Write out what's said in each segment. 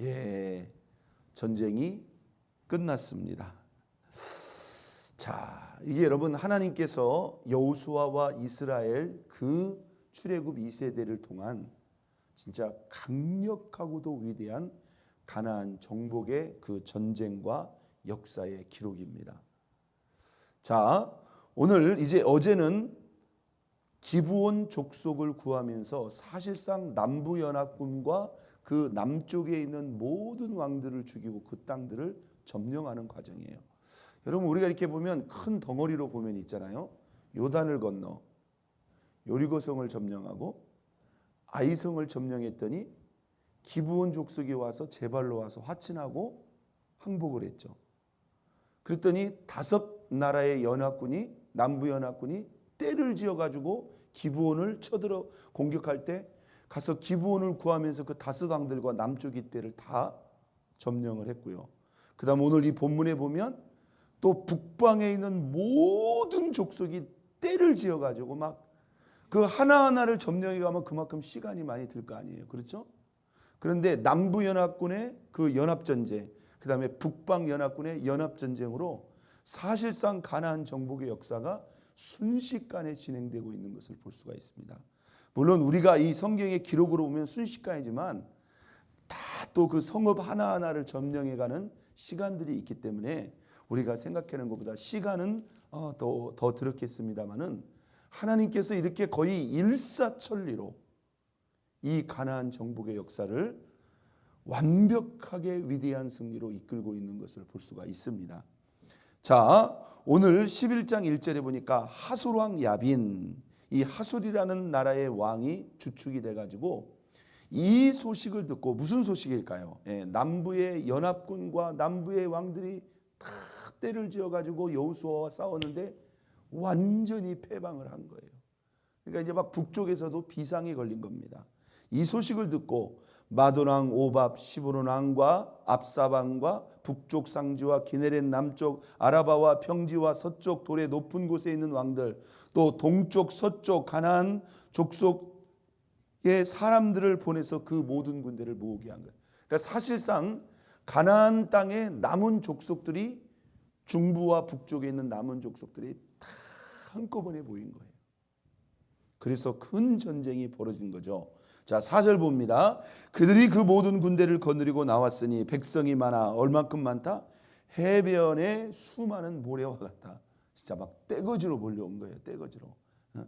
예, 전쟁이 끝났습니다. 자, 이게 여러분 하나님께서 여호수아와 이스라엘 그 출애굽 2세대를 통한 진짜 강력하고도 위대한 가나안 정복의 그 전쟁과 역사의 기록입니다. 자, 오늘 이제 어제는 기부온 족속을 구하면서 사실상 남부 연합군과 그 남쪽에 있는 모든 왕들을 죽이고 그 땅들을 점령하는 과정이에요. 여러분 우리가 이렇게 보면 큰 덩어리로 보면 있잖아요. 요단을 건너 요리고성을 점령하고 아이성을 점령했더니 기부온 족속이 와서 제발로 와서 화친하고 항복을 했죠. 그랬더니 다섯 나라의 연합군이 남부 연합군이 때를 지어 가지고 기부온을 쳐들어 공격할 때 가서 기부온을 구하면서 그 다섯 왕들과 남쪽 이때를 다 점령을 했고요. 그 다음 오늘 이 본문에 보면 또 북방에 있는 모든 족속이 때를 지어 가지고 막 그 하나하나를 점령해 가면 그만큼 시간이 많이 들 거 아니에요. 그렇죠? 그런데 남부 연합군의 그 연합 전쟁, 그 다음에 북방 연합군의 연합 전쟁으로 사실상 가나안 정복의 역사가 순식간에 진행되고 있는 것을 볼 수가 있습니다. 물론 우리가 이 성경의 기록으로 보면 순식간이지만 다 또 그 성읍 하나하나를 점령해가는 시간들이 있기 때문에 우리가 생각하는 것보다 시간은 어, 더, 더 들었겠습니다만은 하나님께서 이렇게 거의 일사천리로 이 가나안 정복의 역사를 완벽하게 위대한 승리로 이끌고 있는 것을 볼 수가 있습니다. 자, 오늘 11장 1절에 보니까 하술 왕 야빈 이 하술이라는 나라의 왕이 주축이 돼 가지고 이 소식을 듣고 무슨 소식일까요? 예, 남부의 연합군과 남부의 왕들이 다 때를 지어 가지고 여호수아와 싸웠는데 완전히 패방을 한 거예요. 그러니까 이제 막 북쪽에서도 비상이 걸린 겁니다. 이 소식을 듣고 마도랑 오밥 시브론 왕과 압사방과 북쪽 상지와 기네렛 남쪽 아라바와 평지와 서쪽 돌의 높은 곳에 있는 왕들 또 동쪽 서쪽 가나안 족속의 사람들을 보내서 그 모든 군대를 모으게 한 거예요. 그러니까 사실상 가나안 땅에 남은 족속들이 중부와 북쪽에 있는 남은 족속들이 다 한꺼번에 모인 거예요. 그래서 큰 전쟁이 벌어진 거죠. 자, 4절 봅니다. 그들이 그 모든 군대를 거느리고 나왔으니 백성이 많아 얼만큼 많다? 해변에 수많은 모래와 같다. 진짜 막 떼거지로 몰려온 거예요. 떼거지로. 어?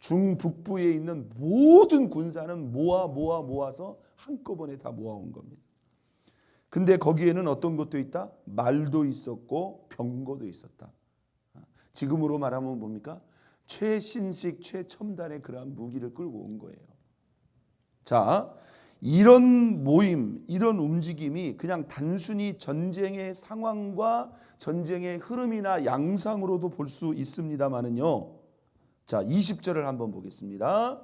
중북부에 있는 모든 군사는 모아 모아 모아서 한꺼번에 다 모아온 겁니다. 근데 거기에는 어떤 것도 있다? 말도 있었고 병거도 있었다. 어? 지금으로 말하면 뭡니까? 최신식 최첨단의 그러한 무기를 끌고 온 거예요. 자, 이런 모임, 이런 움직임이 그냥 단순히 전쟁의 상황과 전쟁의 흐름이나 양상으로도 볼 수 있습니다만은요. 자, 20절을 한번 보겠습니다.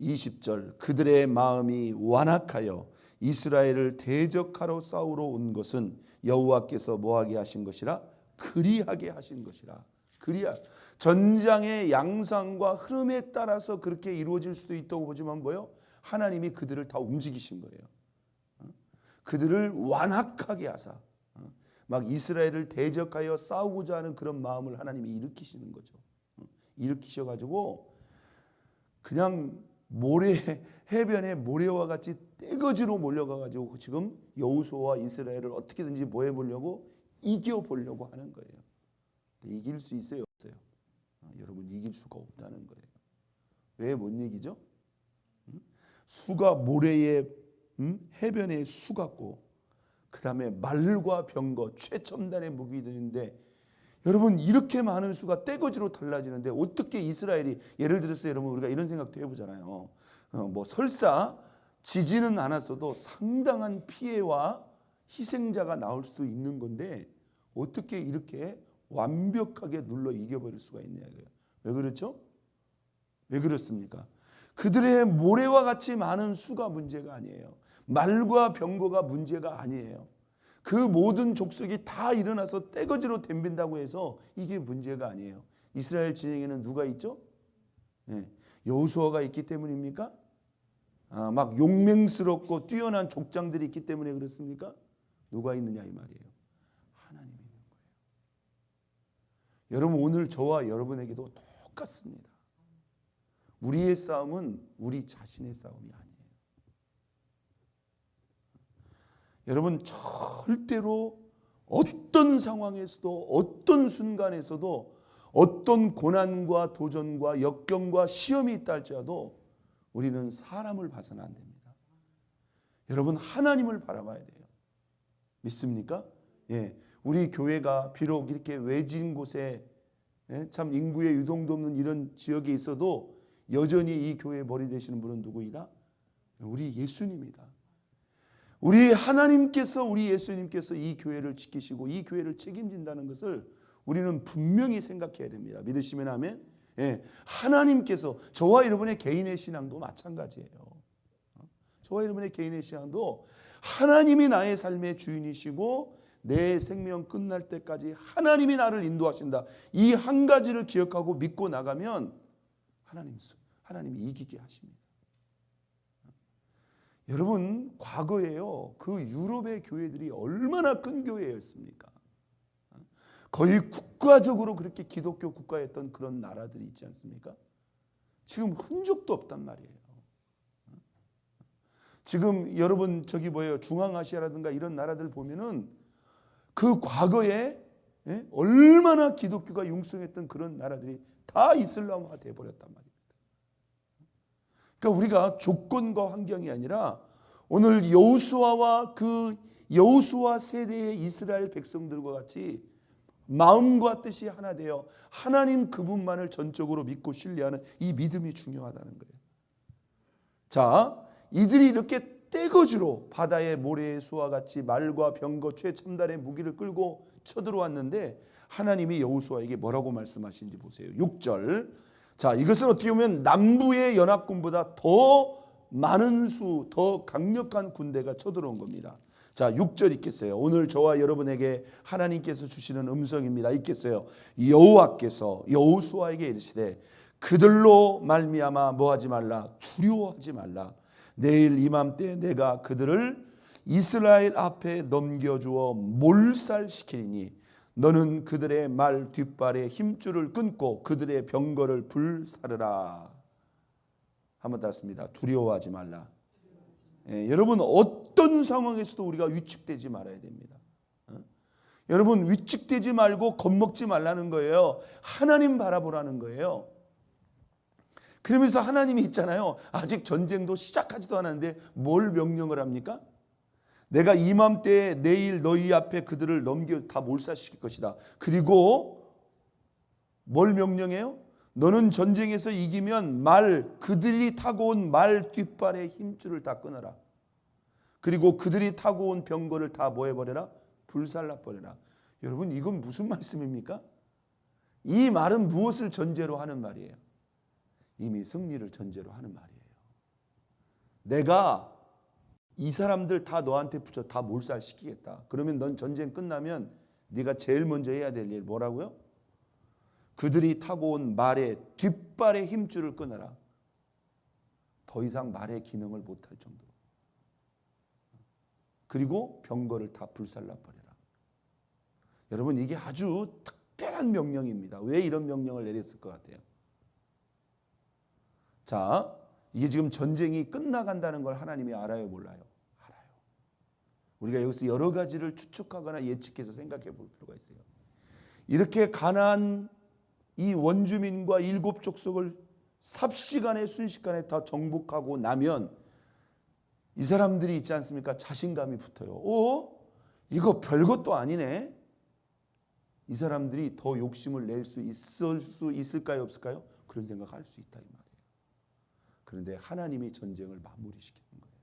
20절 그들의 마음이 완악하여 이스라엘을 대적하러 싸우러 온 것은 여호와께서 뭐하게 하신 것이라 그리하게 하신 것이라 그리하 전장의 양상과 흐름에 따라서 그렇게 이루어질 수도 있다고 보지만 뭐요? 하나님이 그들을 다 움직이신 거예요. 어? 그들을 완악하게 하사 어? 막 이스라엘을 대적하여 싸우고자 하는 그런 마음을 하나님이 일으키시는 거죠. 어? 일으키셔 가지고 그냥 모래 해변에 모래와 같이 떼거지로 몰려가 가지고 지금 여호수아와 이스라엘을 어떻게든지 뭐 해보려고 이겨 보려고 하는 거예요. 이길 수 있어요, 없어요? 여러분 이길 수가 없다는 거예요. 왜 못 이기죠? 수가 모래에 음? 해변에 수 같고 그 다음에 말과 병거 최첨단의 무기들인데 여러분 이렇게 많은 수가 떼거지로 달라지는데 어떻게 이스라엘이 예를 들어서 여러분 우리가 이런 생각도 해보잖아요. 어, 뭐 설사 지지는 않았어도 상당한 피해와 희생자가 나올 수도 있는 건데 어떻게 이렇게 완벽하게 눌러 이겨버릴 수가 있냐고요. 왜 그렇죠? 왜 그렇습니까? 그들의 모래와 같이 많은 수가 문제가 아니에요. 말과 병거가 문제가 아니에요. 그 모든 족속이 다 일어나서 떼거지로 덤빈다고 해서 이게 문제가 아니에요. 이스라엘 진영에는 누가 있죠? 네. 여호수아가 있기 때문입니까? 아, 막 용맹스럽고 뛰어난 족장들이 있기 때문에 그렇습니까? 누가 있느냐 이 말이에요. 하나님이 있는 거예요. 여러분 오늘 저와 여러분에게도 똑같습니다. 우리의 싸움은 우리 자신의 싸움이 아니에요. 여러분 절대로 어떤 상황에서도 어떤 순간에서도 어떤 고난과 도전과 역경과 시험이 있다 할지라도 우리는 사람을 봐서는 안 됩니다. 여러분 하나님을 바라봐야 돼요. 믿습니까? 예. 우리 교회가 비록 이렇게 외진 곳에 예, 참 인구의 유동도 없는 이런 지역에 있어도 여전히 이 교회의 머리 되시는 분은 누구이다? 우리 예수님이다. 우리 하나님께서 우리 예수님께서 이 교회를 지키시고 이 교회를 책임진다는 것을 우리는 분명히 생각해야 됩니다. 믿으시면 아멘. 예, 하나님께서 저와 여러분의 개인의 신앙도 마찬가지예요. 어? 저와 여러분의 개인의 신앙도 하나님이 나의 삶의 주인이시고 내 생명 끝날 때까지 하나님이 나를 인도하신다. 이 한 가지를 기억하고 믿고 나가면 하나님 하나님이 이기게 하십니다. 여러분 과거에요 그 유럽의 교회들이 얼마나 큰 교회였습니까? 거의 국가적으로 그렇게 기독교 국가였던 그런 나라들이 있지 않습니까? 지금 흔적도 없단 말이에요. 지금 여러분 저기 뭐예요 중앙아시아라든가 이런 나라들 보면은 그 과거에 예? 얼마나 기독교가 융성했던 그런 나라들이 다 이슬람화 돼 버렸단 말이에요. 그러니까 우리가 조건과 환경이 아니라 오늘 여호수아와 그 여호수아 세대의 이스라엘 백성들과 같이 마음과 뜻이 하나 되어 하나님 그분만을 전적으로 믿고 신뢰하는 이 믿음이 중요하다는 거예요. 자, 이들이 이렇게 떼거지로 바다의 모래의 수와 같이 말과 병거 최첨단의 무기를 끌고 쳐들어왔는데 하나님이 여호수아에게 뭐라고 말씀하신지 보세요. 6절. 자, 이것은 어떻게 보면 남부의 연합군보다 더 많은 수, 더 강력한 군대가 쳐들어온 겁니다. 자, 6절 있겠어요. 오늘 저와 여러분에게 하나님께서 주시는 음성입니다. 있겠어요. 여호와께서 여호수아에게 이르시되 그들로 말미암아 뭐하지 말라 두려워하지 말라. 내일 이맘때 내가 그들을 이스라엘 앞에 넘겨주어 몰살시키리니 너는 그들의 말 뒷발에 힘줄을 끊고 그들의 병거를 불사르라. 한번 닿습니다. 두려워하지 말라. 예, 여러분 어떤 상황에서도 우리가 위축되지 말아야 됩니다. 어? 여러분 위축되지 말고 겁먹지 말라는 거예요. 하나님 바라보라는 거예요. 그러면서 하나님이 있잖아요. 아직 전쟁도 시작하지도 않았는데 뭘 명령을 합니까? 내가 이맘때에 내일 너희 앞에 그들을 넘겨 다 몰살시킬 것이다. 그리고 뭘 명령해요? 너는 전쟁에서 이기면 말 그들이 타고 온 말 뒷발의 힘줄을 다 끊어라. 그리고 그들이 타고 온 병거를 다뭐 해버려라? 불살라 버려라. 여러분 이건 무슨 말씀입니까? 이 말은 무엇을 전제로 하는 말이에요? 이미 승리를 전제로 하는 말이에요. 내가 이 사람들 다 너한테 붙여 다 몰살시키겠다. 그러면 넌 전쟁 끝나면 네가 제일 먼저 해야 될 일 뭐라고요? 그들이 타고 온 말의 뒷발의 힘줄을 끊어라. 더 이상 말의 기능을 못할 정도로. 그리고 병거를 다 불살라 버려라. 여러분 이게 아주 특별한 명령입니다. 왜 이런 명령을 내렸을 것 같아요? 자, 이게 지금 전쟁이 끝나간다는 걸 하나님이 알아요, 몰라요? 알아요. 우리가 여기서 여러 가지를 추측하거나 예측해서 생각해 볼 필요가 있어요. 이렇게 가난 이 원주민과 일곱 족속을 삽시간에 순식간에 다 정복하고 나면 이 사람들이 있지 않습니까? 자신감이 붙어요. 오, 이거 별것도 아니네. 이 사람들이 더 욕심을 낼 수 있을 수 있을까요, 없을까요? 그런 생각할 수 있다 이 말이에요. 그런데 하나님이 전쟁을 마무리시키는 거예요.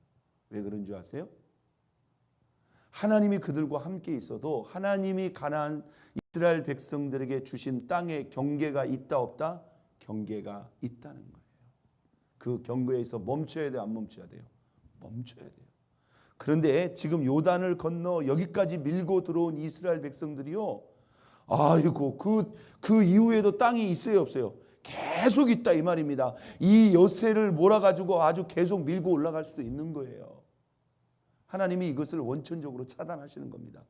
왜 그런 줄 아세요? 하나님이 그들과 함께 있어도 하나님이 가나안 이스라엘 백성들에게 주신 땅에 경계가 있다 없다? 경계가 있다는 거예요. 그 경계에서 멈춰야 돼요, 안 멈춰야 돼요? 멈춰야 돼요. 그런데 지금 요단을 건너 여기까지 밀고 들어온 이스라엘 백성들이요. 아이고 그, 그 이후에도 땅이 있어요 없어요? 계속 있다 이 말입니다. 이 여세를 몰아가지고 아주 계속 밀고 올라갈 수도 있는 거예요. 하나님이 이것을 원천적으로 차단하시는 겁니다.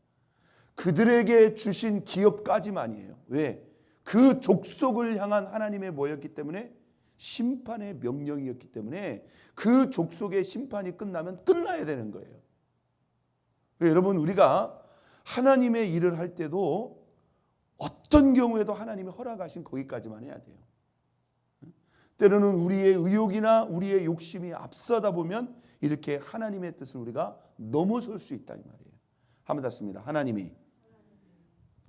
그들에게 주신 기업까지만이에요. 왜? 그 족속을 향한 하나님의 뭐였기 때문에 심판의 명령이었기 때문에 그 족속의 심판이 끝나면 끝나야 되는 거예요. 여러분 우리가 하나님의 일을 할 때도 어떤 경우에도 하나님이 허락하신 거기까지만 해야 돼요. 때로는 우리의 의욕이나 우리의 욕심이 앞서다 보면 이렇게 하나님의 뜻을 우리가 넘어설 수 있다 이 말이에요. 한번 닫습니다. 하나님이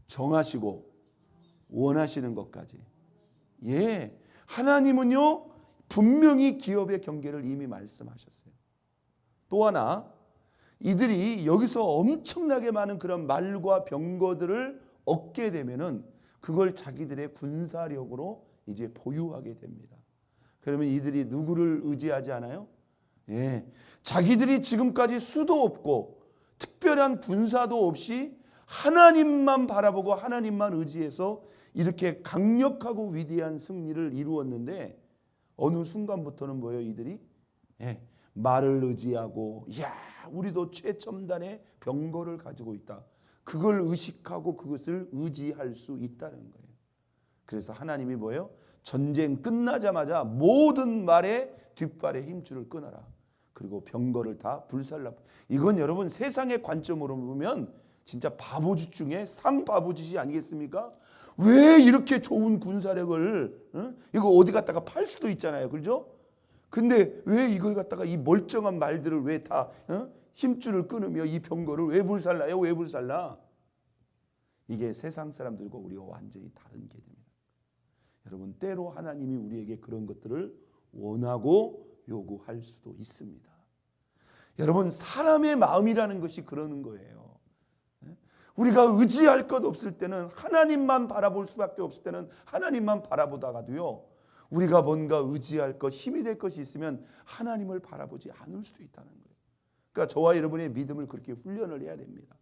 정하시고 원하시는 것까지. 예. 하나님은요, 분명히 기업의 경계를 이미 말씀하셨어요. 또 하나, 이들이 여기서 엄청나게 많은 그런 말과 병거들을 얻게 되면은 그걸 자기들의 군사력으로 이제 보유하게 됩니다. 그러면 이들이 누구를 의지하지 않아요? 예. 자기들이 지금까지 수도 없고 특별한 군사도 없이 하나님만 바라보고 하나님만 의지해서 이렇게 강력하고 위대한 승리를 이루었는데 어느 순간부터는 뭐예요 이들이? 예, 말을 의지하고 야 우리도 최첨단의 병거를 가지고 있다. 그걸 의식하고 그것을 의지할 수 있다는 거예요. 그래서 하나님이 뭐예요 전쟁 끝나자마자 모든 말에 뒷발에 힘줄을 끊어라 그리고 병거를 다 불살라 이건 여러분 세상의 관점으로 보면 진짜 바보짓 중에 상바보짓이 아니겠습니까? 왜 이렇게 좋은 군사력을 어? 이거 어디 갖다가 팔 수도 있잖아요, 그렇죠? 근데 왜 이걸 갖다가 이 멀쩡한 말들을 왜다 어? 힘줄을 끊으며 이 병거를 왜 불살라요? 왜 불살라? 이게 세상 사람들과 우리가 완전히 다른 개념입니다. 여러분 때로 하나님이 우리에게 그런 것들을 원하고 요구할 수도 있습니다. 여러분 사람의 마음이라는 것이 그러는 거예요. 우리가 의지할 것 없을 때는 하나님만 바라볼 수밖에 없을 때는 하나님만 바라보다가도요. 우리가 뭔가 의지할 것, 힘이 될 것이 있으면 하나님을 바라보지 않을 수도 있다는 거예요. 그러니까 저와 여러분의 믿음을 그렇게 훈련을 해야 됩니다.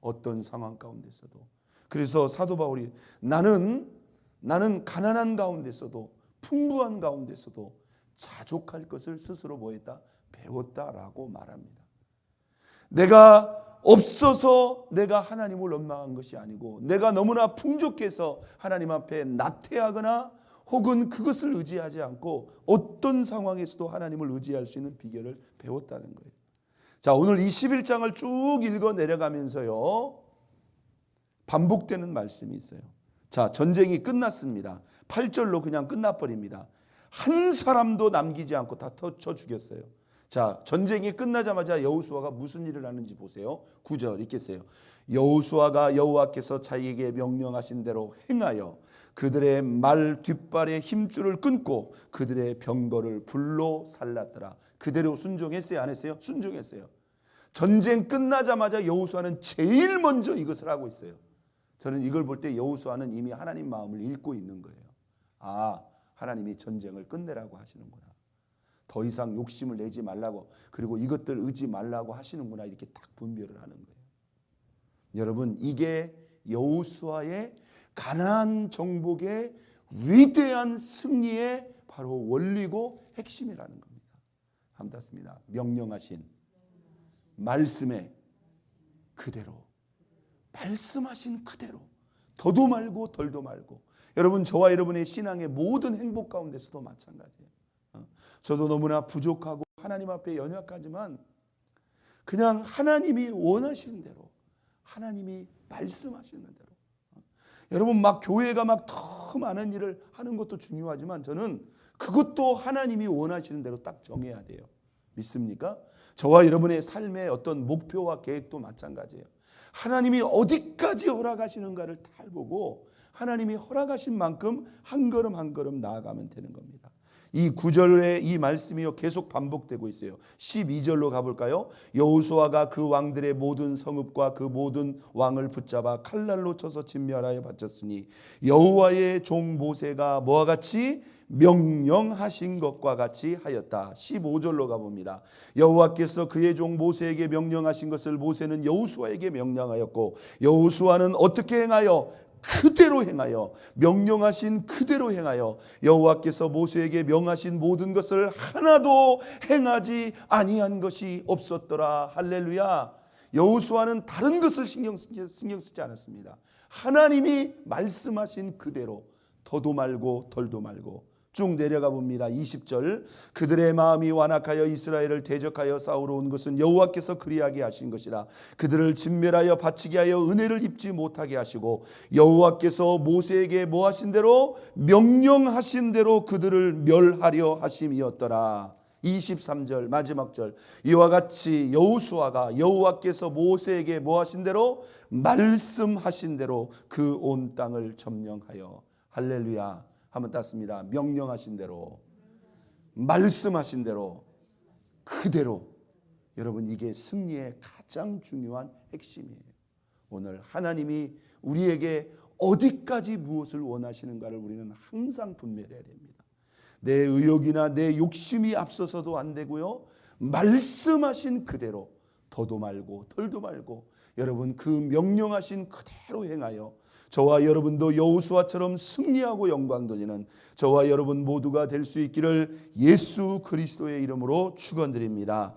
어떤 상황 가운데서도. 그래서 사도 바울이 나는 나는 가난한 가운데서도 풍부한 가운데서도 자족할 것을 스스로 뭐했다 배웠다라고 말합니다. 내가 없어서 내가 하나님을 원망한 것이 아니고 내가 너무나 풍족해서 하나님 앞에 나태하거나 혹은 그것을 의지하지 않고 어떤 상황에서도 하나님을 의지할 수 있는 비결을 배웠다는 거예요. 자, 오늘 21장을 쭉 읽어 내려가면서요. 반복되는 말씀이 있어요. 자, 전쟁이 끝났습니다. 8절로 그냥 끝나버립니다. 한 사람도 남기지 않고 다 터쳐 죽였어요. 자, 전쟁이 끝나자마자 여호수아가 무슨 일을 하는지 보세요. 9절 읽겠어요. 여호수아가 여호와께서 자기에게 명령하신 대로 행하여 그들의 말 뒷발에 힘줄을 끊고 그들의 병거를 불로 살랐더라. 그대로 순종했어요, 안 했어요? 순종했어요. 전쟁 끝나자마자 여호수아는 제일 먼저 이것을 하고 있어요. 저는 이걸 볼 때 여호수아는 이미 하나님 마음을 읽고 있는 거예요. 아, 하나님이 전쟁을 끝내라고 하시는구나. 더 이상 욕심을 내지 말라고 그리고 이것들 의지 말라고 하시는구나 이렇게 딱 분별을 하는 거예요. 여러분 이게 여호수아의 가나안 정복의 위대한 승리의 바로 원리고 핵심이라는 겁니다. 함닿습니다. 명령하신 말씀에 그대로 말씀하신 그대로 더도 말고 덜도 말고 여러분 저와 여러분의 신앙의 모든 행복 가운데서도 마찬가지예요. 저도 너무나 부족하고 하나님 앞에 연약하지만 그냥 하나님이 원하시는 대로 하나님이 말씀하시는 대로 여러분 막 교회가 막 더 많은 일을 하는 것도 중요하지만 저는 그것도 하나님이 원하시는 대로 딱 정해야 돼요. 믿습니까? 저와 여러분의 삶의 어떤 목표와 계획도 마찬가지예요. 하나님이 어디까지 허락하시는가를 잘 보고 하나님이 허락하신 만큼 한 걸음 한 걸음 나아가면 되는 겁니다. 이 구절의 이 말씀이요 계속 반복되고 있어요. 12절로 가볼까요? 여호수아가 그 왕들의 모든 성읍과 그 모든 왕을 붙잡아 칼날로 쳐서 진멸하여 바쳤으니 여호와의 종 모세가 뭐와 같이 명령하신 것과 같이 하였다. 15절로 가봅니다. 여호와께서 그의 종 모세에게 명령하신 것을 모세는 여호수아에게 명령하였고 여호수아는 어떻게 행하여 그대로 행하여 명령하신 그대로 행하여 여호와께서 모세에게 명하신 모든 것을 하나도 행하지 아니한 것이 없었더라. 할렐루야. 여호수아는 다른 것을 신경 신경 쓰지 않았습니다. 하나님이 말씀하신 그대로 더도 말고 덜도 말고 쭉 내려가 봅니다. 20절. 그들의 마음이 완악하여 이스라엘을 대적하여 싸우러 온 것은 여호와께서 그리하게 하신 것이라. 그들을 진멸하여 바치게 하여 은혜를 입지 못하게 하시고 여호와께서 모세에게 뭐 하신 대로? 명령하신 대로 그들을 멸하려 하심이었더라. 23절 마지막 절. 이와 같이 여호수아가 여호와께서 모세에게 뭐 하신 대로? 말씀하신 대로 그 온 땅을 점령하여. 할렐루야 한번 땄습니다. 명령하신 대로 말씀하신 대로 그대로 여러분 이게 승리의 가장 중요한 핵심이에요. 오늘 하나님이 우리에게 어디까지 무엇을 원하시는가를 우리는 항상 분별해야 됩니다. 내 의욕이나 내 욕심이 앞서서도 안 되고요. 말씀하신 그대로 더도 말고 덜도 말고 여러분 그 명령하신 그대로 행하여 저와 여러분도 여호수아처럼 승리하고 영광 돌리는 저와 여러분 모두가 될 수 있기를 예수 그리스도의 이름으로 축원드립니다.